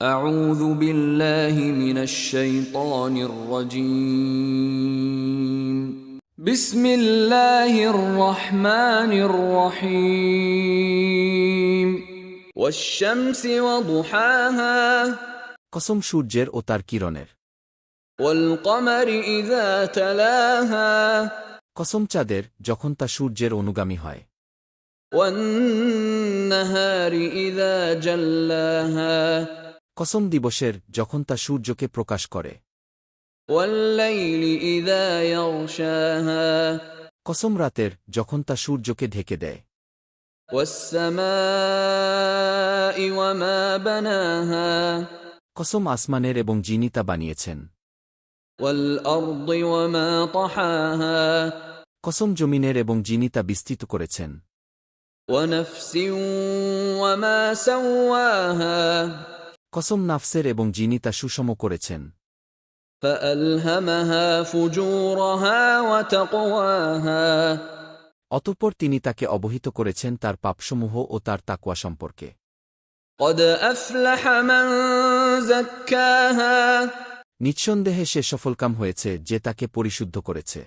أعوذ بالله من الشيطان الرجيم بسم الله الرحمن الرحيم والشمس وضحاها কসম সূর্যের ও তার কিরণের والقمر إذا تلاها কসম চাঁদের যখন তা সূর্যের অনুগামী হয় والنهار إذا جلاها কসম দিবসের যখন তা সূর্যকে প্রকাশ করে والليل إذا يغشاها কসম রাতের যখন তা সূর্যকে ঢেকে দেয় والسماء وما بناها কসম আসমানের এবং যিনি তা বানিয়েছেন والأرض وما طحاها কসম জমিনের এবং যিনি তা বিস্তৃত করেছেন ونفس وما سواها কসম নাফসের এবং যিনি তা সুষম করেছেন। অতঃপর তিনি তাকে অবহিত করেছেন তার পাপসমূহ ও তার তাকুয়া সম্পর্কে। নিঃসন্দেহে সে সফলকাম হয়েছে যে তাকে পরিশুদ্ধ করেছে।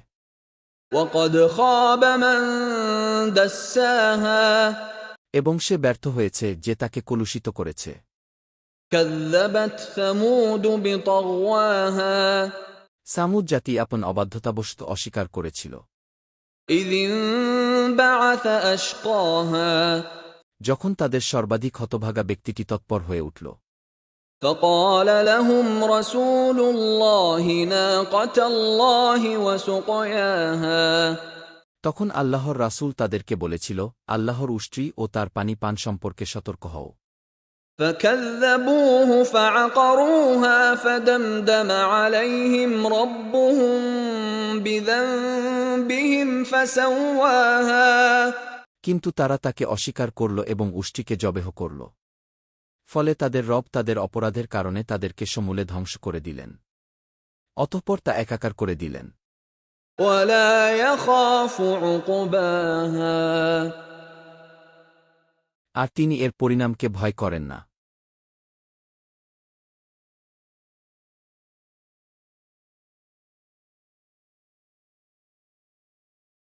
এবং সে ব্যর্থ হয়েছে যে তাকে কলুষিত করেছে। كذبت ثمود بطغواها সামুদ জাতি আপন অবাধ্যতাবশত অস্বীকার করেছিল إذ انبعث أشقاها যখন তাদের সর্বাধিক হতভাগা ব্যক্তিটি তৎপর হয়ে উঠল فقال لهم رسول الله ناقة الله وسقياها তখন আল্লাহর রাসূল তাদেরকে বলেছিল আল্লাহর উষ্ট্রি ও তার পানি পান সম্পর্কে সতর্ক হও فكذبوه فعقروها فدمدم عليهم ربهم بذنبهم فسواها কিন্তু তারা তাকে অস্বীকার করল এবং উষ্টিকে জবেহ করল ফলে তাদের রব তাদের অপরাধের কারণে তাদেরকে সমূলে ধ্বংস করে দিলেন অতঃপর তা একাকার করে দিলেন ولا يخاف عقباها আর তিনি এর পরিণামকে ভয় করেন না